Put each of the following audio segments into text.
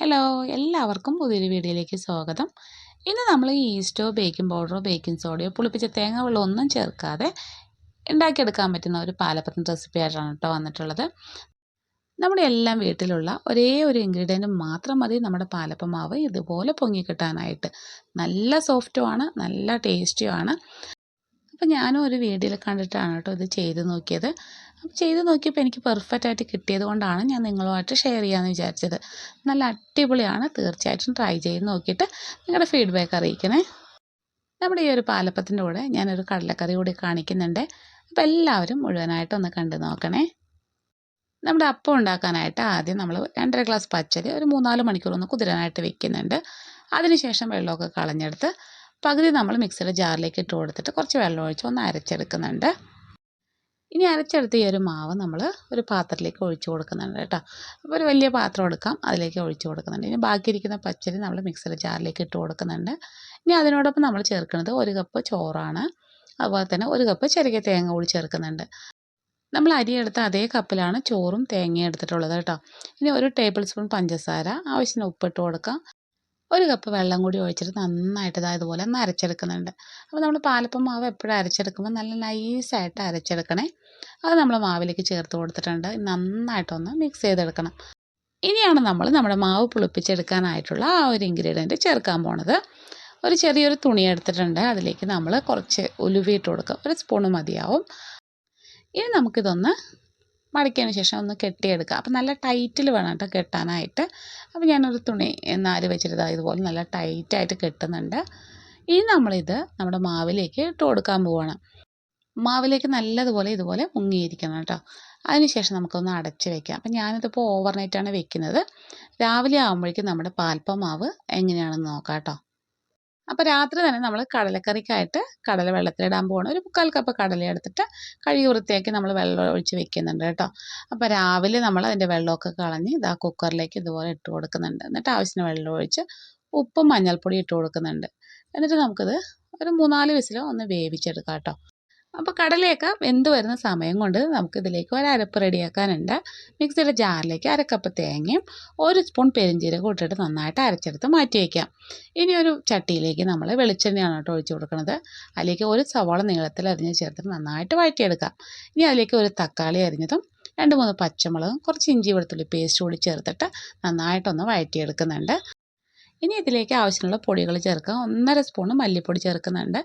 Hello എല്ലാവർക്കും പുതിയൊരു വീഡിയോയിലേക്ക് സ്വാഗതം. ഇന്ന് നമ്മൾ ഈസ്റ്റോ ബേക്കിംഗ് പൗഡറോ ബേക്കിംഗ് സോഡയോ പുളിപ്പിച്ച തേങ്ങ വെള്ളം ഒന്നും ചേർക്കാതെ ഉണ്ടാക്കിയെടുക്കാൻ പറ്റുന്ന ഒരു പാലപ്പത്തിന് റെസിപ്പി ആയിട്ടാണ് കേട്ടോ വന്നിട്ടുള്ളത്. നമ്മുടെ എല്ലാം വീട്ടിലുള്ള ഒരേ ഒരു ഇൻഗ്രീഡിയന്റ് മാത്രം മതി നമ്മുടെ പാലപ്പമാവ് ഇതുപോലെ പൊങ്ങി കിട്ടാനായിട്ട്. നല്ല സോഫ്റ്റുമാണ് നല്ല ടേസ്റ്റിയുമാണ് അപ്പോൾ ഞാനും ഒരു വീഡിയോയിൽ കണ്ടിട്ടാണ് കേട്ടോ ഇത് ചെയ്ത് നോക്കിയത്. അപ്പോൾ ചെയ്ത് നോക്കിയപ്പോൾ എനിക്ക് പെർഫെക്റ്റ് ആയിട്ട് കിട്ടിയത് കൊണ്ടാണ് ഞാൻ നിങ്ങളുമായിട്ട് ഷെയർ ചെയ്യാമെന്ന് വിചാരിച്ചത്. നല്ല അടിപൊളിയാണ്. തീർച്ചയായിട്ടും ട്രൈ ചെയ്ത് നോക്കിയിട്ട് നിങ്ങളുടെ ഫീഡ്ബാക്ക് അറിയിക്കണേ. നമ്മുടെ ഈ ഒരു പാലപ്പത്തിന്റെ കൂടെ ഞാനൊരു കടലക്കറി കൂടി കാണിക്കുന്നുണ്ട്. അപ്പോൾ എല്ലാവരും മുഴുവനായിട്ടൊന്ന് കണ്ടു നോക്കണേ. നമ്മുടെ അപ്പം ഉണ്ടാക്കാനായിട്ട് ആദ്യം നമ്മൾ രണ്ടര ഗ്ലാസ് പച്ചരി ഒരു മൂന്നാൽ മണിക്കൂർ ഒന്ന് കുതിരാനായിട്ട് വെക്കുന്നുണ്ട്. അതിനുശേഷം വെള്ളമൊക്കെ കളഞ്ഞെടുത്ത് പകുതി നമ്മൾ മിക്സിയുടെ ജാറിലേക്ക് ഇട്ട് കൊടുത്തിട്ട് കുറച്ച് വെള്ളം ഒഴിച്ച് ഒന്ന് അരച്ചെടുക്കുന്നുണ്ട്. ഇനി അരച്ചെടുത്ത ഈ ഒരു മാവ് നമ്മൾ ഒരു പാത്രത്തിലേക്ക് ഒഴിച്ചു കൊടുക്കുന്നുണ്ട് കേട്ടോ. അപ്പോൾ ഒരു വലിയ പാത്രം എടുക്കാം അതിലേക്ക് ഒഴിച്ചു കൊടുക്കുന്നുണ്ട്. ഇനി ബാക്കി ഇരിക്കുന്ന പച്ചരി നമ്മൾ മിക്സിയുടെ ജാറിലേക്ക് ഇട്ട് കൊടുക്കുന്നുണ്ട്. ഇനി അതിനോടൊപ്പം നമ്മൾ ചേർക്കുന്നത് ഒരു കപ്പ് ചോറാണ്. അതുപോലെ തന്നെ ഒരു കപ്പ് ചെറിയ തേങ്ങ കൂടി ചേർക്കുന്നുണ്ട്. നമ്മൾ അരി എടുത്ത അതേ കപ്പിലാണ് ചോറും തേങ്ങയും എടുത്തിട്ടുള്ളത് കേട്ടോ. ഇനി ഒരു ടേബിൾ സ്പൂൺ പഞ്ചസാര ആവശ്യത്തിന് ഉപ്പിട്ട് കൊടുക്കാം. ഒരു കപ്പ് വെള്ളം കൂടി ഒഴിച്ചിട്ട് നന്നായിട്ട് ഇതാ ഇതുപോലെ ഒന്ന് അരച്ചെടുക്കുന്നുണ്ട്. അപ്പോൾ നമ്മൾ പാലപ്പം മാവ് എപ്പോഴും അരച്ചെടുക്കുമ്പോൾ നല്ല നൈസായിട്ട് അരച്ചെടുക്കണേ. അത് നമ്മൾ മാവിലേക്ക് ചേർത്ത് കൊടുത്തിട്ടുണ്ട്. നന്നായിട്ടൊന്ന് മിക്സ് ചെയ്തെടുക്കണം. ഇനിയാണ് നമ്മൾ നമ്മുടെ മാവ് പുളിപ്പിച്ചെടുക്കാനായിട്ടുള്ള ആ ഒരു ഇൻഗ്രീഡിയന്റ് ചേർക്കാൻ പോണത്. ഒരു ചെറിയൊരു തുണി എടുത്തിട്ടുണ്ട്. അതിലേക്ക് നമ്മൾ കുറച്ച് ഉലുവിട്ട് കൊടുക്കുക ഒരു സ്പൂണ് മതിയാവും. ഇനി നമുക്കിതൊന്ന് മടക്കിയതിന് ശേഷം ഒന്ന് കെട്ടിയെടുക്കുക. അപ്പം നല്ല ടൈറ്റിൽ വേണം കേട്ടോ കെട്ടാനായിട്ട്. അപ്പോൾ ഞാനൊരു തുണി നാല് വെച്ചിട്ട് ഇതുപോലെ നല്ല ടൈറ്റായിട്ട് കെട്ടുന്നുണ്ട്. ഇനി നമ്മളിത് നമ്മുടെ മാവിലേക്ക് ഇട്ട് കൊടുക്കാൻ പോവുകയാണ് മാവിലേക്ക് നല്ലതുപോലെ ഇതുപോലെ മുങ്ങിയിരിക്കണം കേട്ടോ. അതിനുശേഷം നമുക്കൊന്ന് അടച്ച് വെക്കാം. അപ്പം ഞാനിതിപ്പോൾ ഓവർനൈറ്റാണ് വെക്കുന്നത്. രാവിലെ ആകുമ്പോഴേക്കും നമ്മുടെ പാൽപ്പ മാവ് എങ്ങനെയാണെന്ന് നോക്കാം കേട്ടോ. അപ്പോൾ രാത്രി തന്നെ നമ്മൾ കടലക്കറിക്കായിട്ട് കടല വെള്ളത്തിലിടാൻ പോകണം ഒരു മുക്കാൽ കപ്പ് കടല എടുത്തിട്ട് കഴുകി വൃത്തിയാക്കി നമ്മൾ വെള്ളം ഒഴിച്ച് വെക്കുന്നുണ്ട് കേട്ടോ. അപ്പോൾ രാവിലെ നമ്മൾ അതിന്റെ വെള്ളമൊക്കെ കളഞ്ഞ് ഇതാ കുക്കറിലേക്ക് ഇതുപോലെ ഇട്ട് കൊടുക്കുന്നുണ്ട്. എന്നിട്ട് ആവശ്യത്തിന് വെള്ളം ഒഴിച്ച് ഉപ്പും മഞ്ഞൾപ്പൊടി ഇട്ട് കൊടുക്കുന്നുണ്ട്. എന്നിട്ട് നമുക്കിത് ഒരു മൂന്നാൽ വിസിലോ ഒന്ന് വേവിച്ചെടുക്കാം കേട്ടോ. അപ്പോൾ കടലയൊക്കെ വെന്ത് വരുന്ന സമയം കൊണ്ട് നമുക്ക് ഇതിലേക്ക് ഒരു അരപ്പ് റെഡിയാക്കാനുണ്ട്. മിക്സിയുടെ ജാറിലേക്ക് അരക്കപ്പ് തേങ്ങയും ഒരു സ്പൂൺ പെരിഞ്ചീരകം ഇട്ടിട്ട് നന്നായിട്ട് അരച്ചെടുത്ത് മാറ്റി വയ്ക്കാം ഇനി ഒരു ചട്ടിയിലേക്ക് നമ്മൾ വെളിച്ചെണ്ണയാണ് കേട്ടോ ഒഴിച്ചു കൊടുക്കുന്നത് അതിലേക്ക് ഒരു സവാള നീളത്തിൽ അരിഞ്ഞ് ചേർത്തിട്ട് നന്നായിട്ട് വഴറ്റിയെടുക്കാം. ഇനി അതിലേക്ക് ഒരു തക്കാളി അരിഞ്ഞതും രണ്ട് മൂന്ന് പച്ചമുളകും കുറച്ച് ഇഞ്ചി വെളുത്തുള്ളി പേസ്റ്റ് കൂടി ചേർത്തിട്ട് നന്നായിട്ടൊന്ന് വഴറ്റിയെടുക്കുന്നുണ്ട്. ഇനി ഇതിലേക്ക് ആവശ്യമുള്ള പൊടികൾ ചേർക്കുക. ഒന്നര സ്പൂൺ മല്ലിപ്പൊടി ചേർക്കുന്നുണ്ട്.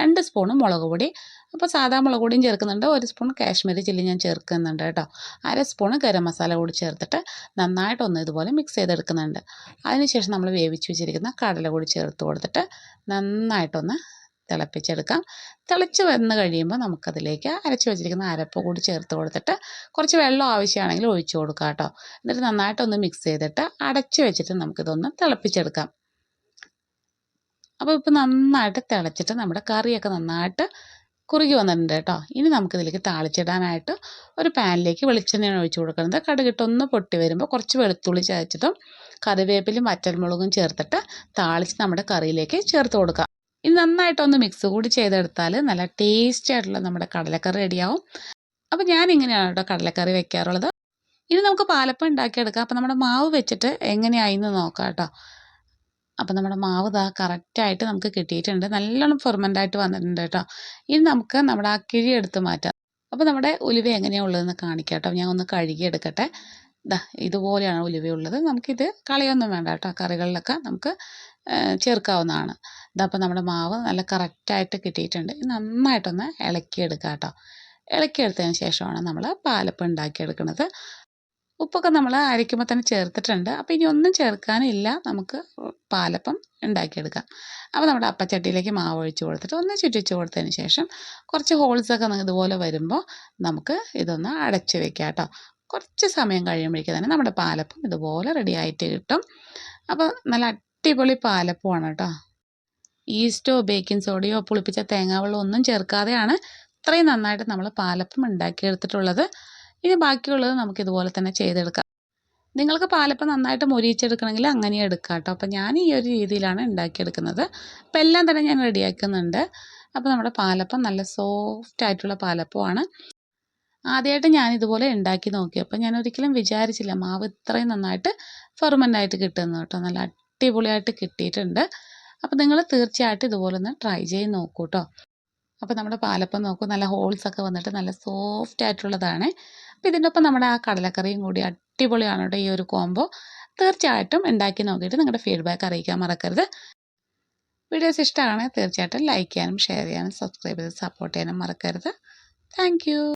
രണ്ട് സ്പൂൺ മുളക് പൊടി. അപ്പോൾ സാധാ മുളക് പൊടിയും ചേർക്കുന്നുണ്ട്. ഒരു സ്പൂൺ കാശ്മീരി ചില്ലി ഞാൻ ചേർക്കുന്നുണ്ട് കേട്ടോ. അര സ്പൂൺ ഗരം മസാല കൂടി ചേർത്തിട്ട് നന്നായിട്ടൊന്ന് ഇതുപോലെ മിക്സ് ചെയ്തെടുക്കുന്നുണ്ട്. അതിനുശേഷം നമ്മൾ വേവിച്ച് വെച്ചിരിക്കുന്ന കടല കൂടി ചേർത്ത് കൊടുത്തിട്ട് നന്നായിട്ടൊന്ന് തിളപ്പിച്ചെടുക്കാം. തിളച്ച് വന്ന് കഴിയുമ്പോൾ നമുക്കതിലേക്ക് അരച്ച് വെച്ചിരിക്കുന്ന അരപ്പ് കൂടി ചേർത്ത് കൊടുത്തിട്ട് കുറച്ച് വെള്ളം ആവശ്യമാണെങ്കിൽ ഒഴിച്ചു കൊടുക്കാം കേട്ടോ. എന്നിട്ട് നന്നായിട്ടൊന്ന് മിക്സ് ചെയ്തിട്ട് അടച്ച് വെച്ചിട്ട് നമുക്കിതൊന്ന് തിളപ്പിച്ചെടുക്കാം. അപ്പോൾ ഇപ്പോൾ നന്നായിട്ട് തിളച്ചിട്ട് നമ്മുടെ കറിയൊക്കെ നന്നായിട്ട് കുറുകി വന്നിട്ടുണ്ട് കേട്ടോ. ഇനി നമുക്കിതിലേക്ക് താളിച്ചിടാനായിട്ട് ഒരു പാനിലേക്ക് വെളിച്ചെണ്ണയാണ് ഒഴിച്ചു കൊടുക്കുന്നത്. കടുകിട്ടൊന്ന് പൊട്ടി വരുമ്പോൾ കുറച്ച് വെളുത്തുള്ളി ചതച്ചിട്ടും കറിവേപ്പിലും വറ്റൽമുളകും ചേർത്തിട്ട് താളിച്ച് നമ്മുടെ കറിയിലേക്ക് ചേർത്ത് കൊടുക്കാം. ഇത് നന്നായിട്ടൊന്ന് മിക്സ് കൂടി ചെയ്തെടുത്താൽ നല്ല ടേസ്റ്റി ആയിട്ടുള്ള നമ്മുടെ കടലക്കറി റെഡിയാവും അപ്പോൾ ഞാൻ ഇങ്ങനെയാണ് കേട്ടോ കടലക്കറി വെക്കാറുള്ളത്. ഇനി നമുക്ക് പാലപ്പം ഉണ്ടാക്കിയെടുക്കാം. അപ്പോൾ നമ്മുടെ മാവ് വെച്ചിട്ട് എങ്ങനെയായിന്ന് നോക്കാം കേട്ടോ. അപ്പോൾ നമ്മുടെ മാവ് ഇതാ കറക്റ്റായിട്ട് നമുക്ക് കിട്ടിയിട്ടുണ്ട്. നല്ലോണം ഫെർമെന്റായിട്ട് വന്നിട്ടുണ്ട് കേട്ടോ. ഇനി നമുക്ക് നമ്മുടെ ആ കിഴി എടുത്ത് മാറ്റാം. അപ്പോൾ നമ്മുടെ ഉലുവ എങ്ങനെയാണ് ഉള്ളതെന്ന് കാണിക്കാം കേട്ടോ. ഞാൻ ഒന്ന് കഴുകി എടുക്കട്ടെ ദാ ഇതുപോലെയാണ് ഉലുവയുള്ളത് നമുക്കിത് കളയൊന്നും വേണ്ട കേട്ടോ. കറികളിലൊക്കെ നമുക്ക് ചേർക്കാവുന്നതാണ്. ഇതപ്പോൾ നമ്മുടെ മാവ് നല്ല കറക്റ്റായിട്ട് കിട്ടിയിട്ടുണ്ട്. നന്നായിട്ടൊന്ന് ഇളക്കിയെടുക്കുക കേട്ടോ ഇളക്കിയെടുത്തതിന് ശേഷമാണ് നമ്മൾ പാലപ്പം ഉണ്ടാക്കിയെടുക്കുന്നത്. ഉപ്പൊക്കെ നമ്മൾ അരയ്ക്കുമ്പോൾ തന്നെ ചേർത്തിട്ടുണ്ട്. അപ്പോൾ ഇനി ഒന്നും ചേർക്കാനില്ല. നമുക്ക് പാലപ്പം ഉണ്ടാക്കിയെടുക്കാം. അപ്പോൾ നമ്മുടെ അപ്പച്ചട്ടിയിലേക്ക് മാവ് ഒഴിച്ച് കൊടുത്തിട്ട് ഒന്ന് ചുറ്റിച്ച് കൊടുത്തതിന് ശേഷം കുറച്ച് ഹോൾസൊക്കെ ഇതുപോലെ വരുമ്പോൾ നമുക്ക് ഇതൊന്ന് അടച്ച് വെക്കാം കേട്ടോ കുറച്ച് സമയം കഴിയുമ്പോഴേക്കും തന്നെ നമ്മുടെ പാലപ്പം ഇതുപോലെ റെഡി ആയിട്ട് കിട്ടും. അപ്പോൾ നല്ല അടിപൊളി പാലപ്പമാണ് കേട്ടോ ഈസ്റ്റോ ബേക്കിംഗ് സോഡയോ പുളിപ്പിച്ച തേങ്ങാവെള്ളം ഒന്നും ചേർക്കാതെയാണ് ഇത്രയും നന്നായിട്ട് നമ്മൾ പാലപ്പം ഉണ്ടാക്കിയെടുത്തിട്ടുള്ളത്. ഇനി ബാക്കിയുള്ളത് നമുക്ക് ഇതുപോലെ തന്നെ ചെയ്തെടുക്കാം. നിങ്ങൾക്ക് പാലപ്പം നന്നായിട്ട് മൊരിയിച്ചെടുക്കണമെങ്കിൽ അങ്ങനെ എടുക്കാം കേട്ടോ അപ്പോൾ ഞാൻ ഈ ഒരു രീതിയിലാണ് ഉണ്ടാക്കിയെടുക്കുന്നത്. അപ്പോൾ എല്ലാം തന്നെ ഞാൻ റെഡിയാക്കുന്നുണ്ട്. അപ്പോൾ നമ്മുടെ പാലപ്പം നല്ല സോഫ്റ്റ് ആയിട്ടുള്ള പാലപ്പമാണ്. ആദ്യമായിട്ട് ഞാൻ ഇതുപോലെ ഉണ്ടാക്കി നോക്കിയപ്പോൾ ഞാൻ ഒരിക്കലും വിചാരിച്ചില്ല മാവ് ഇത്രയും നന്നായിട്ട് ഫെർമന്റായിട്ട് കിട്ടുന്നു കേട്ടോ. നല്ല അടിപൊളിയായിട്ട് കിട്ടിയിട്ടുണ്ട്. അപ്പോൾ നിങ്ങൾ തീർച്ചയായിട്ടും ഇതുപോലെ ഒന്ന് ട്രൈ ചെയ്ത് നോക്കൂ കേട്ടോ അപ്പോൾ നമ്മുടെ പാലപ്പം നോക്കൂ നല്ല ഹോൾസ് ഒക്കെ വന്നിട്ട് നല്ല സോഫ്റ്റ് ആയിട്ടുള്ളതാണ്. അപ്പോൾ ഇതിന്റെ ഒപ്പം നമ്മുടെ ആ കടലക്കറിയും കൂടി അടിപൊളിയാണ് കേട്ടോ ഈ ഒരു കോംബോ തീർച്ചയായിട്ടും ഉണ്ടാക്കി നോക്കിയിട്ട് നിങ്ങളുടെ ഫീഡ്ബാക്ക് അറിയിക്കാൻ മറക്കരുത്. വീഡിയോസ് ഇഷ്ടമാണ് തീർച്ചയായിട്ടും ലൈക്ക് ചെയ്യാനും ഷെയർ ചെയ്യാനും സബ്സ്ക്രൈബ് ചെയ്ത് സപ്പോർട്ട് ചെയ്യാനും മറക്കരുത്. താങ്ക്